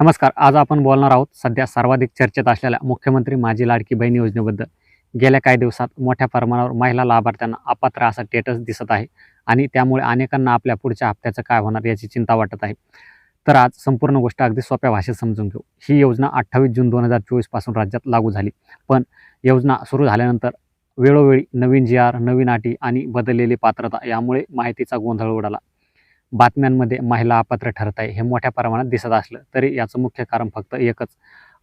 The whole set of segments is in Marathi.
नमस्कार आज आपण बोलणार आहोत सध्या सर्वाधिक चर्चेत असलेल्या मुख्यमंत्री माझी लाडकी बहीण योजनेबद्दल. गेल्या काही दिवसात मोठ्या प्रमाणावर महिला लाभार्थ्यांना अपात्र असा स्टेटस दिसत आहे आणि त्यामुळे अनेकांना आपल्या पुढच्या हप्त्याचं काय होणार याची चिंता वाटत आहे. तर आज संपूर्ण गोष्ट अगदी सोप्या भाषेत समजून घेऊ. ही योजना अठ्ठावीस जून दोन हजार चोवीसपासून राज्यात लागू झाली. पण योजना सुरू झाल्यानंतर वेळोवेळी नवीन जी आर नवीन अटी आणि बदललेली पात्रता यामुळे माहितीचा गोंधळ उडाला. बातम्यांमध्ये महिला अपात्र ठरत आहे. हे मोठ्या प्रमाणात दिसत असलं तरी याचं मुख्य कारण फक्त एकच.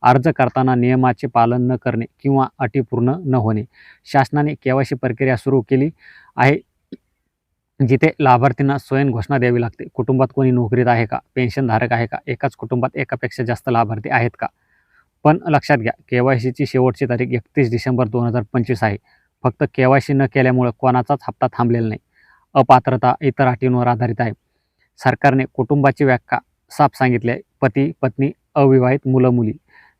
अर्ज करताना नियमाचे पालन न करणे किंवा अटी पूर्ण न होणे. शासनाने केवायसी प्रक्रिया सुरू केली आहे जिथे लाभार्थींना स्वयं घोषणा द्यावी लागते. कुटुंबात कोणी नोकरीत आहे का? पेन्शनधारक आहे का? एकाच कुटुंबात एकापेक्षा जास्त लाभार्थी आहेत का? पण लक्षात घ्या के वाय सीची शेवटची तारीख एकतीस डिसेंबर दोन हजार पंचवीस आहे. फक्त के वाय सी न केल्यामुळे कोणाचाच हप्ता थांबलेला नाही. अपात्रता इतर अटींवर आधारित आहे. सरकारने कुटुंबाची व्याख्या साफ सांगितली आहे. पती पत्नी अविवाहित मुलं मुली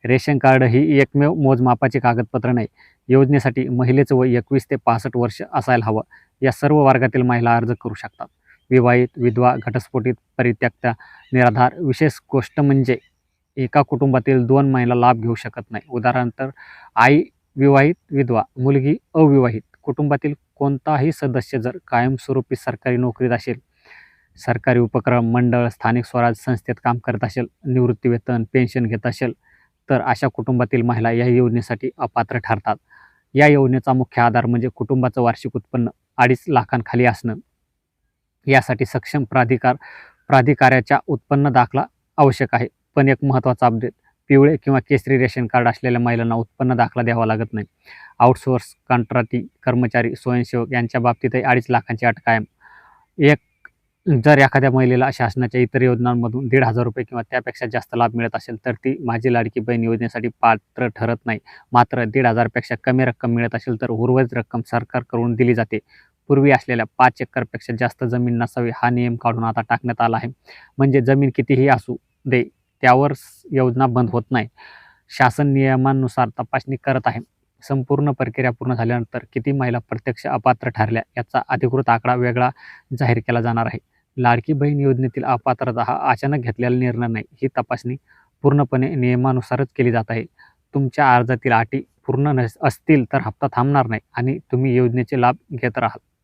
रेशन कार्ड ही एकमेव मोजमापाचे कागदपत्र नाही. योजनेसाठी महिलेचं वय एकवीस ते पासष्ट वर्ष असायला हवं. या सर्व वर्गातील महिला अर्ज करू शकतात. विवाहित विधवा घटस्फोटित परित्यक्ता निराधार विशेष गोष्ट म्हणजे एका कुटुंबातील दोन महिला लाभ घेऊ शकत नाही. उदाहरणार्थ आई विवाहित विधवा मुलगी अविवाहित. कुटुंबातील कोणताही सदस्य जर कायमस्वरूपी सरकारी नोकरीत असेल सरकारी उपक्रम मंडळ स्थानिक स्वराज संस्थेत काम करत असेल निवृत्तीवेतन पेन्शन घेत असेल तर अशा कुटुंबातील महिला या योजनेसाठी अपात्र ठरतात. या योजनेचा मुख्य आधार म्हणजे कुटुंबाचं वार्षिक उत्पन्न अडीच लाखांखाली असणं. यासाठी सक्षम प्राधिकार प्राधिकाऱ्याच्या उत्पन्न दाखला आवश्यक आहे. पण एक महत्त्वाचा अपडेट पिवळे किंवा केसरी रेशन कार्ड असलेल्या महिलांना उत्पन्न दाखला द्यावा लागत नाही. आउटसोर्स कंत्राटी कर्मचारी स्वयंसेवक यांच्या बाबतीतही अडीच लाखांची अट कायम. एक जर एखाद्या महिलेला शासनाच्या इतर योजनांमधून दीड हजार रुपये किंवा त्यापेक्षा जास्त लाभ मिळत असेल तर ती माझी लाडकी बहीण योजनेसाठी पात्र ठरत नाही. मात्र दीड हजारपेक्षा कमी रक्कम मिळत असेल तर उर्वरित रक्कम सरकारकडून दिली जाते. पूर्वी असलेल्या पाच एकरपेक्षा जास्त जमीन नसावी हा नियम काढून आता टाकण्यात आला आहे. म्हणजे जमीन कितीही असू दे त्यावर योजना बंद होत नाही. शासन नियमानुसार तपासणी करत आहे. संपूर्ण प्रक्रिया पूर्ण झाल्यानंतर किती महिला प्रत्यक्ष अपात्र ठरल्या याचा अधिकृत आकडा वेगळा जाहीर केला जाणार आहे. लाडकी बहीण योजनेतील अपात्रता हा अचानक घेतलेला निर्णय नाही. ही तपासणी पूर्णपणे नियमानुसारच केली जात आहे. तुमच्या अर्जातील अटी पूर्ण नस असतील तर हप्ता थांबणार नाही आणि तुम्ही योजनेचे लाभ घेत राहाल.